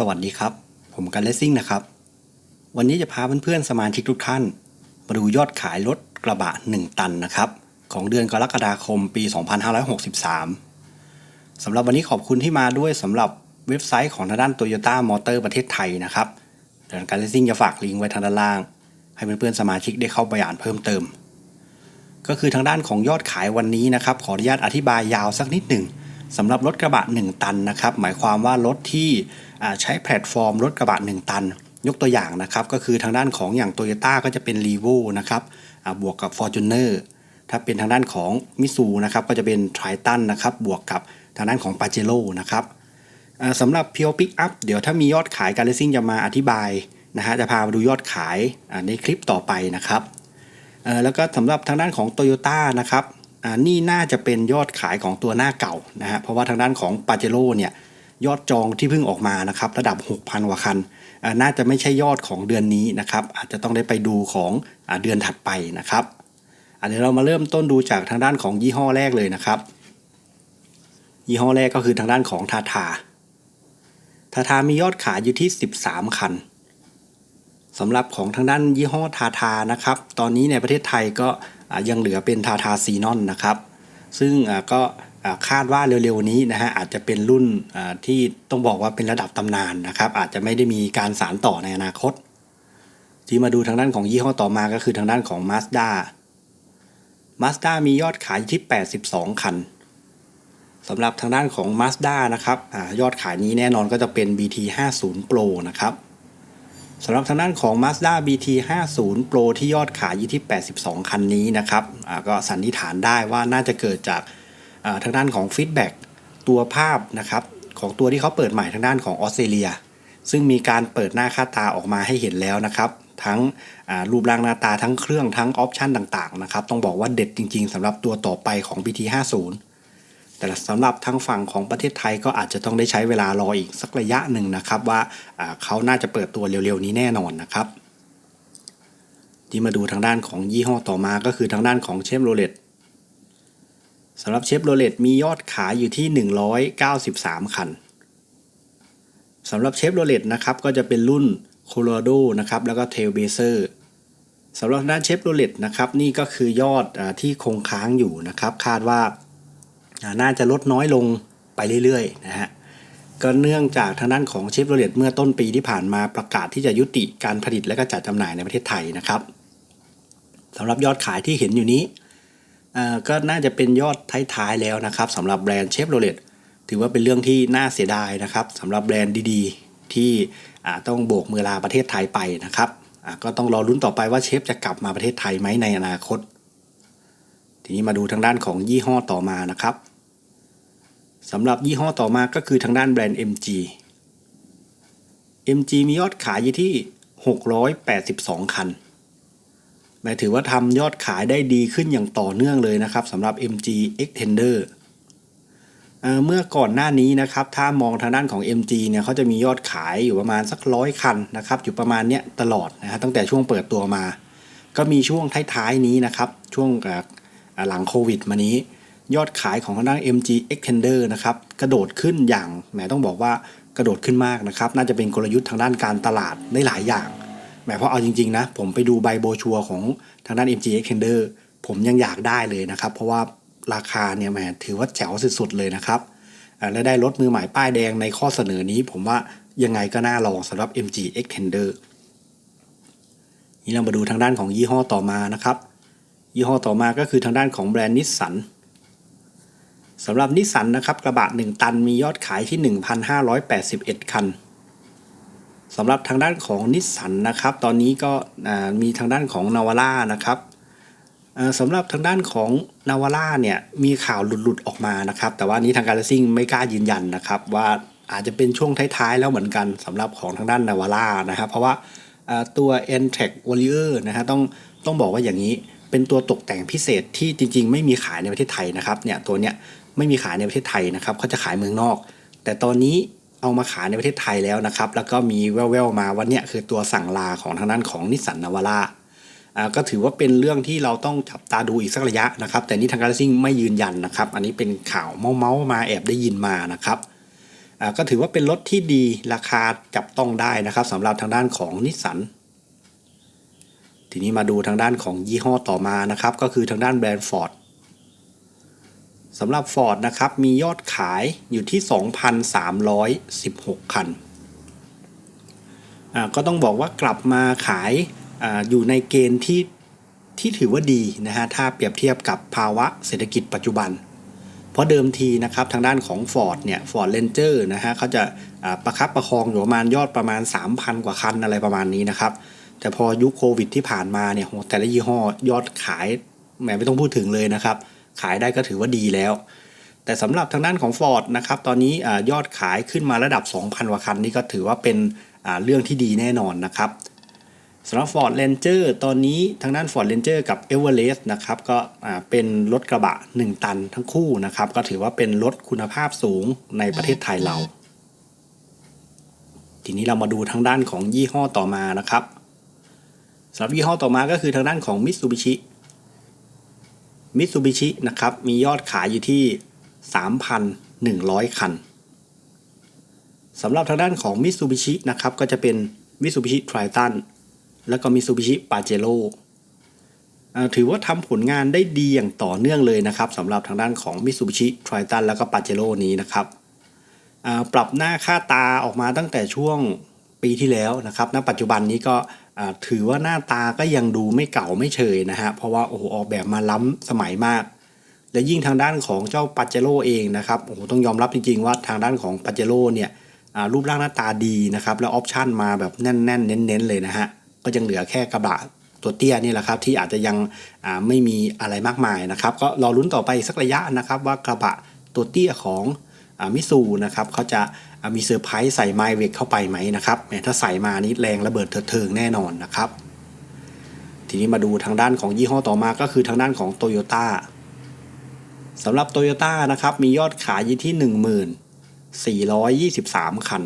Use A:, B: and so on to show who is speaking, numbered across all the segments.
A: สวัสดีครับ ผมกันเลสซิ่งนะครับ วันนี้จะพาเพื่อนๆสมาชิกทุกท่าน มาดูยอดขายรถกระบะ 1 ตันนะครับ ของเดือนกรกฎาคมปี 2563 สำหรับวันนี้ขอบคุณที่มาด้วยสำหรับเว็บไซต์ของทางด้าน Toyota Motor ประเทศไทยนะครับเดี๋ยวกันเลสซิ่งจะฝากลิงก์ไว้ทางด้านล่าง ให้เพื่อนๆสมาชิกได้เข้าไปอ่านเพิ่มเติม ก็คือทางด้านของยอดขายวันนี้นะครับ ขออนุญาตอธิบายยาวสักนิดหนึ่งสำหรับรถกระบะ 1 ตันนะครับ หมายความว่ารถที่ ใช้แพลตฟอร์มรถกระบะ 1 ตัน ยกตัวอย่างนะครับ ก็คือทางด้านของอย่าง Toyota ก็จะเป็น r e v o นะครับบวกกับ Fortuner ถ้าเป็นทางด้านของมิซูนะครับก็จะเป็น Triton นะครับบวกกับทางด้านของ Pajero นะครับสำหรับ Pure Pickup เดี๋ยวถ้ามียอดขายการเลซิ่งจะมาอธิบายนะฮะจะพามาดูยอดขายในคลิปต่อไปนะครับแล้วก็สำหรับทางด้านของ t o y ยต้นะครับนี่น่าจะเป็นยอดขายของตัวหน้าเก่านะฮะเพราะว่าทางด้านของปาเจโร่เนี่ย ยอดจองที่เพิ่งออกมานะครับระดับ 6,000กว่าคัน น่าจะไม่ใช่ยอดของเดือนนี้นะครับอาจจะต้องได้ไปดูของอเดือนถัดไปนะครับอันนี้เรามาเริ่มต้นดูจากทางด้านของยี่ห้อแรกเลยนะครับยี่ห้อแรกก็คือทางด้านของทาทาทาทามียอดขายอยู่ที่ 13 คันสำหรับของทางด้านยี่ห้อทาทานะครับ ตอนนี้ในประเทศไทยก็ยังเหลือเป็นทาทาซีนอนนะครับ ซึ่งก็ คาดว่าเร็วๆนี้นะฮะอาจจะเป็นรุ่นที่ต้องบอกว่าเป็นระดับตำนานนะครับ อาจจะไม่ได้มีการสานต่อในอนาคต ที่มาดูทางด้านของยี่ห้อต่อมาก็คือทางด้านของ Mazda Mazda มียอดขายที่ 82 คันสำหรับทางด้านของ Mazda นะครับอยอดขายนี้แน่นอนก็จะเป็น BT 50 Pro นะครับสำหรับทางด้านของ Mazda BT 50 Pro ที่ยอดขายอยู่ที่ 82 คันนี้นะครับก็สันนิษฐานได้ว่าน่าจะเกิดจาก ทางด้านของฟีดแบ็กตัวภาพนะครับของตัวที่เขาเปิดใหม่ทางด้านของออสเตรเลีย ซึ่งมีการเปิดหน้าค่าตาออกมาให้เห็นแล้วนะครับ ทั้งรูปร่างหน้าตาทั้งเครื่องทั้งออปชันต่างๆนะครับต้องบอกว่าเด็ดจริงๆสำหรับตัวต่อไปของ BT 50 แต่สำหรับทางฝั่งของประเทศไทยก็อาจจะต้องได้ใช้เวลารออีกสักระยะหนึ่งนะครับ ว่าอ่าเขาน่าจะเปิดตัวเร็วๆนี้แน่นอนนะครับ ที่มาดูทางด้านของยี่ห้อต่อมาก็คือทางด้านของเชฟโรเลต สำหรับเชฟโรเลตมียอดขายอยู่ที่ 193 คันสำหรับเชฟโรเลตนะครับก็จะเป็นรุ่นโคโลราโดนะครับแล้วก็เทลเบเซอร์สำหรับด้านเชฟโรเลตนะครับนี่ก็คือยอดอที่คงค้างอยู่นะครับ คาดว่าน่าจะลดน้อยลงไปเรื่อยๆนะฮะก็เนื่องจากทางด้านของเชฟโรเลตเมื่อต้นปีที่ผ่านมาประกาศที่จะยุติการผลิตและก็จัดจำหน่ายในประเทศไทยนะครับสำหรับยอดขายที่เห็นอยู่นี้ ก็น่าจะเป็นยอดท้ายๆแล้วนะครับสำหรับแบรนด์เชฟโรเลตถือว่าเป็นเรื่องที่น่าเสียดายนะครับสำหรับแบรนด์ดีๆ ที่ต้องโบกมือลาประเทศไทยไปนะครับก็ต้องรอลุ้นต่อไปว่าเชฟจะกลับมาประเทศไทยไหมในอนาคต ทีนี้มาดูทางด้านของยี่ห้อต่อมานะครับสำหรับยี่ห้อต่อมาก็คือทางด้านแบรนด์ MG MG มียอดขายอยู่ที่ 682 คัน หมายถือว่าทำยอดขายได้ดีขึ้นอย่างต่อเนื่องเลยนะครับสำหรับ MG Extender เเมื่อก่อนหน้านี้นะครับถ้ามองทางด้านของ MG เนี่ยเขาจะมียอดขายอยู่ประมาณสักร้อยคันนะครับอยู่ประมาณเนี้ยตลอดนะฮะตั้งแต่ช่วงเปิดตัวมา ก็มีช่วงท้ายๆนี้นะครับช่วงหลังโควิดมานี้ ยอดขายของทางด้าน MG Extender นะครับกระโดดขึ้นอย่างแหมต้องบอกว่ากระโดดขึ้นมากนะครับน่าจะเป็นกลยุทธ์ทางด้านการตลาดได้หลายอย่าง แหมเพราะเอาจริงๆนะ ผมไปดูใบโบชัวของทางด้าน MG Extender ผมยังอยากได้เลยนะครับ เพราะว่าราคาเนี่ยแหมถือว่าแจ๋วสุดๆเลยนะครับและได้รถมือใหม่ป้ายแดงในข้อเสนอนี้ ผมว่ายังไงก็น่าลองสำหรับ MG Extender นี่เรามาดูทางด้านของยี่ห้อต่อมานะครับ ยี่ห้อต่อมาก็คือทางด้านของแบรนด์นิสสันสำหรับนิสสันนะครับกระบะ 1 ตันมียอดขายที่ 1,581 คัน สำหรับทางด้านของนิสสันนะครับ ตอนนี้ก็มีทางด้านของนาวาร่านะครับสำหรับทางด้านของนาวาร่าเนี่ยมีข่าวหลุดๆออกมานะครับ แต่ว่านี้ทางการซิ่งไม่กล้ายืนยันนะครับ ว่าอาจจะเป็นช่วงท้ายๆแล้วเหมือนกันสำหรับของทางด้านนาวาร่านะครับ เพราะว่าตัว n t e c Warrior นะฮะต้องต้องบอกว่าอย่างนี้เป็นตัวตกแต่งพิเศษที่จริง ๆ ไม่มีขายในประเทศไทยนะครับเนี่ยตัวเนี้ยไม่มีขายในประเทศไทยนะครับเขาจะขายเมืองนอก แต่ตอนนี้ เอามาขายในประเทศไทยแล้วนะครับ แล้วก็มีแว่วๆมาว่าเนี่ยคือตัวสั่งลาของทางด้านของนิสสันนาวาร่าก็ถือว่าเป็นเรื่องที่เราต้องจับตาดูอีกสักระยะนะครับ แต่นี่ทางการซิ่งไม่ยืนยันนะครับ อันนี้เป็นข่าวเมาๆมาแอบได้ยินมานะครับก็ถือว่าเป็นรถที่ดีราคาจับต้องได้นะครับสำหรับทางด้านของนิสสันทีนี้มาดูทางด้านของยี่ห้อต่อมานะครับ ก็คือทางด้านแบรนด์ Ford สำหรับ Ford นะครับ มียอดขายอยู่ที่ 2,316 คันอ่าก็ต้องบอกว่ากลับมาขายออยู่ในเกณฑ์ที่ที่ถือว่าดีนะฮะ ถ้าเปรียบเทียบกับภาวะเศรษฐกิจปัจจุบัน เพราะเดิมทีนะครับทางด้านของ Ford เนี่ย Ford Ranger นะฮะเขาจะประคับประคองอยู่ประมาณยอดประมาณ 3,000 กว่าคันอะไรประมาณนี้นะครับ แต่พอยุคโควิดที่ผ่านมาเนี่ยแต่ละยี่ห้อยอดขายแหมไม่ต้องพูดถึงเลยนะครับ ขายได้ก็ถือว่าดีแล้ว แต่สำหรับทางด้านของ Ford นะครับตอนนี้อยอดขายขึ้นมาระดับ 2,000กว่าคันนี่ก็ถือว่าเป็นเรื่องที่ดีแน่นอนนะครับสำหรับ Ford Ranger ตอนนี้ทางด้าน Ford Ranger กับ Everest นะครับก็เป็นรถกระบะ 1 ตันทั้งคู่นะครับก็ถือว่าเป็นรถคุณภาพสูงในประเทศไทยเรา ทีนี้เรามาดูทางด้านของยี่ห้อต่อมานะครับสำหรับยี่ห้อต่อมาก็คือทางด้านของ Mitsubishi Mitsubishi นะครับมียอดขายอยู่ที่ 3,100 คันสำหรับทางด้านของ Mitsubishi นะครับก็จะเป็น Mitsubishi Triton แล้วก็ Mitsubishi Pajero อ่ถือว่าทำผลงานได้ดีอย่างต่อเนื่องเลยนะครับสำหรับทางด้านของ Mitsubishi Triton แล้วก็ Pajero นี้นะครับปรับหน้าค่าตาออกมาตั้งแต่ช่วงปีที่แล้วนะครับ ณ ปัจจุบันนี้ก็ ถือว่าหน้าตาก็ยังดูไม่เก่าไม่เฉยนะฮะ เพราะว่าโอ้โหออกแบบมาล้ำสมัยมาก และยิ่งทางด้านของเจ้าปัจเจโร่เองนะครับโอ้โหต้องยอมรับจริงๆว่าทางด้านของปัจเจโร่เนี่ยอ่ารูปร่างหน้าตาดีนะครับแล้วออปชันมาแบบแน่นๆ เน้นๆเลยนะฮะก็ยังเหลือแค่กระบะตัวเตี้ยนี่แหละครับที่อาจจะยังอ่าไม่มีอะไรมากมายนะครับ ก็รอลุ้นต่อไปสักระยะนะครับว่ากระบะตัวเตี้ยของ มิสูนะครับเขาจะมีเซอร์ไพรส์ใส่ไมเวกเข้าไปไหมนะครับแหมถ้าใส่มานี้แรงระเบิดเถิดเทิงแน่นอนนะครับ ทีนี้มาดูทางด้านของยี่ห้อต่อมาก็คือทางด้านของโตโยต้าสำหรับโตโยต้านะครับมียอดขายอยู่ที่ 1423 คัน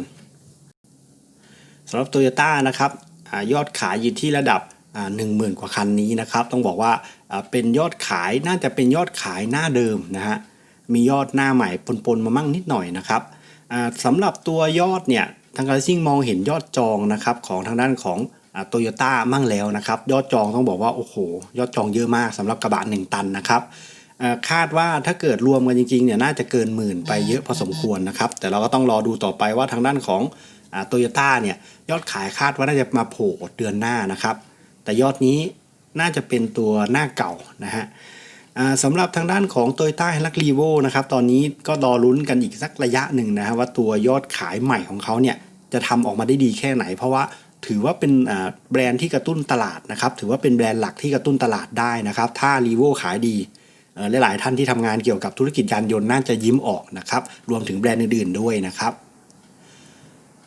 A: สำหรับโตโยต้านะครับอยอดขายอยู่ที่ระดับหนึ่งหมื่นกว่าคันนี้นะครับ ต้องบอกว่าเป็นยอดขายน่าจะเป็นยอดขายหน้าเดิมนะฮะ มียอดหน้าใหม่ปนๆมามั่งนิดหน่อยนะครับสำหรับตัวยอดเนี่ยทางการซิ่งมองเห็นยอดจองนะครับของทางด้านของโตโยต้ามั่งแล้วนะครับ ยอดจองต้องบอกว่าโอ้โห ยอดจองเยอะมากสำหรับกระบะ1ตันนะครับคาดว่าถ้าเกิดรวมกันจริงๆเนี่ยน่าจะเกินหมื่นไปเยอะพอสมควรนะครับ แต่เราก็ต้องรอดูต่อไปว่าทางด้านของโตโยต้าเนี่ยยอดขายคาดว่าน่าจะมาโผล่เดือนหน้านะครับ แต่ยอดนี้น่าจะเป็นตัวหน้าเก่านะฮะ สำหรับทางด้านของ t o y ต้า h ฮลักรีโวนะครับตอนนี้ก็รอลุ้นกันอีกสักระยะหนึ่งนะฮะว่าตัวยอดขายใหม่ของเขาเนี่ยจะทำออกมาได้ดีแค่ไหน เพราะว่าถือว่าเป็นแบรนด์ที่กระตุ้นตลาดนะครับถือว่าเป็นแบรนด์หลักที่กระตุ้นตลาดได้นะครับถ้ารีโวขายดีหลายๆท่านที่ทำงานเกี่ยวกับธุรกิจยานยนต์น่าจะยิ้มออกนะครับรวมถึงแบรนด์อื่นๆด้วยนะครับ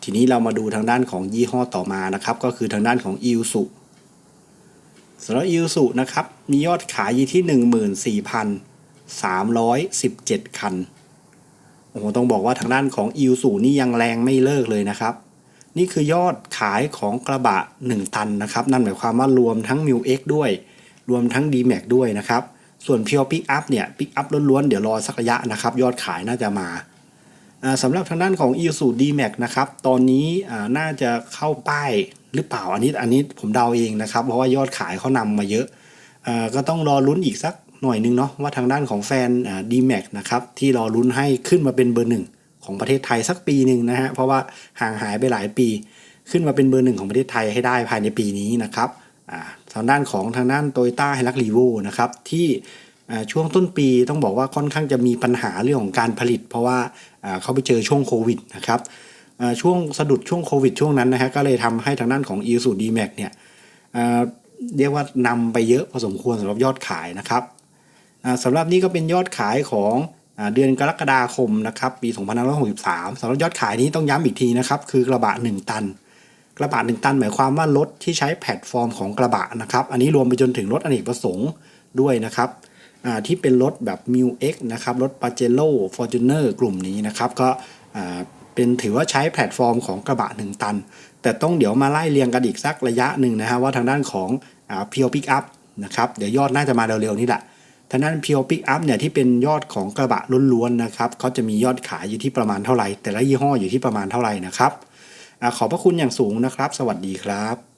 A: ทีนี้เรามาดูทางด้านของยี่ห้อต่อมานะครับก็คือทางด้านของอิลสุ สำหรับอิลสุนะครับ มียอดขายอยู่ที่ 14,317 คัน โอ้โห ต้องบอกว่าทางด้านของอิลสุนี่ยังแรงไม่เลิกเลยนะครับ นี่คือยอดขายของกระบะ 1 ตันนะครับ นั่นหมายความว่ารวมทั้ง m ิ X ด้วย รวมทั้ง d m a x ด้วยนะครับ ส่วน Pure Pick Up เนี่ย Pick Up ล้วนๆ เดี๋ยวรอสักระยะนะครับ ยอดขายน่าจะมาสำหรับทางด้านของ i s u d m a x นะครับ ตอนนี้น่าจะเข้าป้าย หรือเปล่าอันนี้อันนี้ผมเดาเองนะครับ เพราะว่ายอดขายเขานำมาเยอะก็ต้องรอลุ้นอีกสักหน่อยนึงเนาะว่าทางด้านของแฟนอ่า d m a x นะครับที่รอลุ้นให้ขึ้นมาเป็นเบอร์หนึ่งของประเทศไทยสักปีหนึ่งนะฮะเพราะว่าห่างหายไปหลายปี ขึ้นมาเป็นเบอร์หนึ่งของประเทศไทยให้ได้ภายในปีนี้นะครับทางด้านของทางด้านโตโยต้าไฮรักรีโวนะครับที่ช่วงต้นปีต้องบอกว่าค่อนข้างจะมีปัญหาเรื่องของการผลิต เพราะว่าเขาไปเจอช่วงโควิดนะครับ ช่วงสะดุดช่วงโควิดช่วงนั้นนะฮะก็เลยทำให้ทางด้านของ e s u d m a x เนี่ยเรียกว่านำไปเยอะพอสมควรสำหรับยอดขายนะครับอ่าสำหรับนี้ก็เป็นยอดขายของอเดือนกรกฎาคมนะครับปี2563สำหรับยอดขายนี้ต้องย้ำอีกทีนะครับคือกระบะ 1 ตัน กระบะ 1 ตันหมายความว่ารถที่ใช้แพลตฟอร์มของกระบะนะครับอันนี้รวมไปจนถึงรถอเนกประสงค์ด้วยนะครับที่เป็นรถแบบ m ิ X นะครับรถ p a j e r o Fortuner กลุ่มนี้นะครับก็ เป็นถือว่าใช้แพลตฟอร์มของกระบะ 1 ตัน แต่ต้องเดี๋ยวมาไล่เรียงกันอีกสักระยะหนึ่งนะฮะว่าทางด้านของเพียวพิกอัพนะครับเดี๋ยวยอดน่าจะมาเร็วๆนี่แหละทางด้านเพียวปิกอัพเนี่ยที่เป็นยอดของกระบะล้วนๆนะครับเขาจะมียอดขายอยู่ที่ประมาณเท่าไหร่ แต่ละยี่ห้ออยู่ที่ประมาณเท่าไหร่นะครับอขอบพระคุณอย่างสูงนะครับ สวัสดีครับ